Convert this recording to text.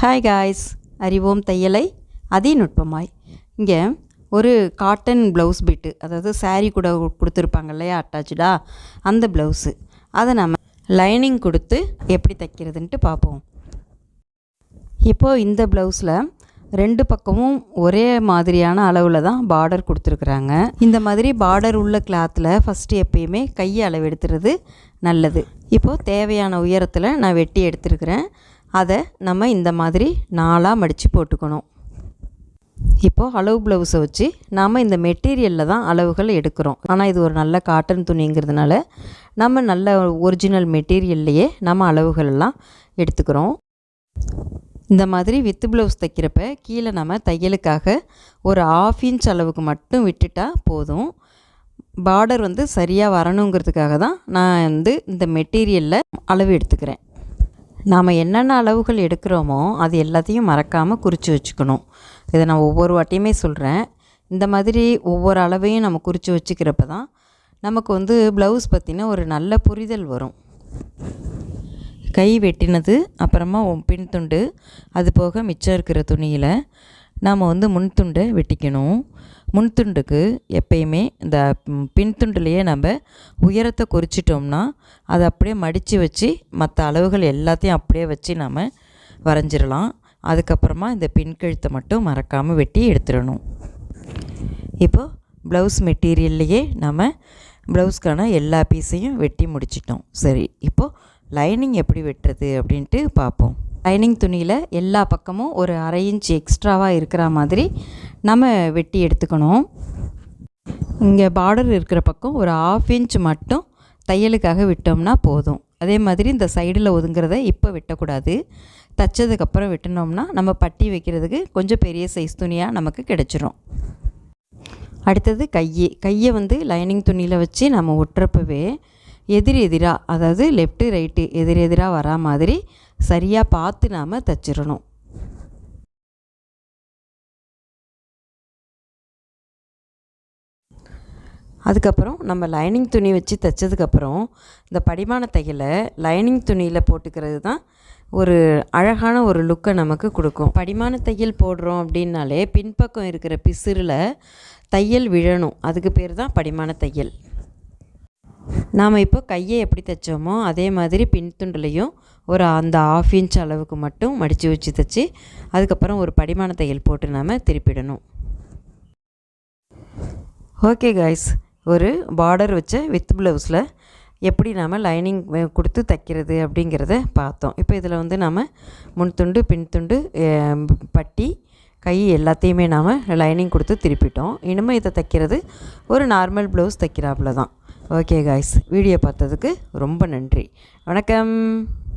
Hi guys அறிவோம் தையலை அதிநுட்பமாய். இங்கே ஒரு காட்டன் ப்ளவுஸ் பிட்டு அதாவது சாரீ கூட கொடுத்துருப்பாங்க இல்லையா அட்டாச்சா அந்த ப்ளவுஸு அதை நம்ம லைனிங் கொடுத்து எப்படி தைக்கிறதுன்ட்டு பார்ப்போம். இப்போது இந்த ப்ளவுஸில் ரெண்டு பக்கமும் ஒரே மாதிரியான அளவில் தான் பார்டர் கொடுத்துருக்குறாங்க. இந்த மாதிரி பார்டர் உள்ள கிளாத்தில் ஃபஸ்ட்டு எப்பயுமே கையை அளவு எடுத்துறது நல்லது. இப்போது தேவையான உயரத்தில் நான் வெட்டி எடுத்துருக்கிறேன். அதை நம்ம இந்த மாதிரி நாலாக மடித்து போட்டுக்கணும். இப்போது அளவு ப்ளவுஸை வச்சு நாம் இந்த மெட்டீரியலில் தான் அளவுகள் எடுக்கிறோம். ஆனால் இது ஒரு நல்ல காட்டன் துணிங்கிறதுனால நம்ம நல்ல ஒரிஜினல் மெட்டீரியல்லையே நம்ம அளவுகளெல்லாம் எடுத்துக்கிறோம். இந்த மாதிரி வித்து ப்ளவுஸ் தைக்கிறப்ப கீழே நம்ம தையலுக்காக ஒரு ஆஃப் இன்ச் அளவுக்கு மட்டும் விட்டுட்டால் போதும். பார்டர் வந்து சரியாக வரணுங்கிறதுக்காக தான் நான் வந்து இந்த மெட்டீரியலில் அளவு எடுத்துக்கிறேன். நாம் என்னென்ன அளவுகள் எடுக்கிறோமோ அது எல்லாத்தையும் மறக்காமல் குறித்து வச்சுக்கணும். இதை நான் ஒவ்வொரு வாட்டியுமே சொல்கிறேன் இந்த மாதிரி ஒவ்வொரு அளவையும் நம்ம குறித்து வச்சுக்கிறப்ப தான் நமக்கு வந்து ப்ளவுஸ் பற்றின ஒரு நல்ல புரிதல் வரும். கை வெட்டினது அப்புறமா உன் பின் துண்டு அது போக மிச்சம் இருக்கிற துணியில் நாம் வந்து முன் துண்டை வெட்டிக்கணும். முன் துண்டுக்கு எப்பயுமே இந்த ம், பின் துண்டுலேயே நம்ம உயரத்தை குறிச்சிட்டோம்னா அதை அப்படியே மடித்து வச்சு மற்ற அளவுகள் எல்லாத்தையும் அப்படியே வச்சு நாம் வரைஞ்சிடலாம். அதுக்கப்புறமா இந்த பின்கழுத்தை மட்டும் மறக்காமல் வெட்டி எடுத்துடணும். இப்போது ப்ளவுஸ் மெட்டீரியல்லையே நம்ம ப்ளவுஸ்க்கான எல்லா பீஸையும் வெட்டி முடிச்சிட்டோம். சரி இப்போது லைனிங் எப்படி வெட்டுறது அப்படின்ட்டு பார்ப்போம். லைனிங் துணியில் எல்லா பக்கமும் ஒரு அரை இன்ச் எக்ஸ்ட்ராவாக இருக்கிற மாதிரி நம்ம வெட்டி எடுத்துக்கணும். இங்கே பார்டர் இருக்கிற பக்கம் ஒரு ஆஃப் இன்ச் மட்டும் தையலுக்காக விட்டோம்னா போதும். அதே மாதிரி இந்த சைடில் ஒதுங்கிறத இப்போ வெட்டக்கூடாது. தைச்சதுக்கப்புறம் வெட்டினோம்னா நம்ம பட்டி வைக்கிறதுக்கு கொஞ்சம் பெரிய சைஸ் துணியாக நமக்கு கிடச்சிரும். அடுத்தது கையை. கையை வந்து லைனிங் துணியில் வச்சு நம்ம ஒட்டுறப்பவே எதிர் எதிராக அதாவது லெஃப்ட்டு ரைட்டு எதிர் எதிராக வரா மாதிரி சரியாக பார்த்து நாம் தைச்சிடணும் அதுக்கப்புறம் நம்ம லைனிங் துணி வச்சு தைச்சதுக்கப்புறம் இந்த படிமான தையலை லைனிங் துணியில் போட்டுக்கிறது தான் ஒரு அழகான ஒரு லுக்கை நமக்கு கொடுக்கும். படிமான தையல் போடுறோம் அப்படின்னாலே பின்பக்கம் இருக்கிற பிசிறில் தையல் விழணும். அதுக்கு பேர் தான் படிமான தையல் நாம் இப்போ கையை எப்படி தைச்சோமோ அதே மாதிரி பின்துண்டுலையும் ஒரு அந்த ஆஃப் இன்ச் அளவுக்கு மட்டும் மடித்து வச்சு தைச்சி அதுக்கப்புறம் ஒரு படிமான தையல் போட்டு நாம் திருப்பிடணும். ஓகே காய்ஸ் ஒரு பார்டர் வச்ச வித் ப்ளவுஸில் எப்படி நாம் லைனிங் கொடுத்து தைக்கிறது அப்படிங்கிறத பார்த்தோம். இப்போ இதில் வந்து நாம் முன் துண்டு பின் துண்டு பட்டி கை எல்லாத்தையுமே நாம் லைனிங் கொடுத்து திருப்பிட்டோம். இனிமேல் இதை தைக்கிறது ஒரு நார்மல் ப்ளவுஸ் தைக்கிறாப்புல தான். ஓகே காய்ஸ் வீடியோ பார்த்ததுக்கு ரொம்ப நன்றி. வணக்கம்.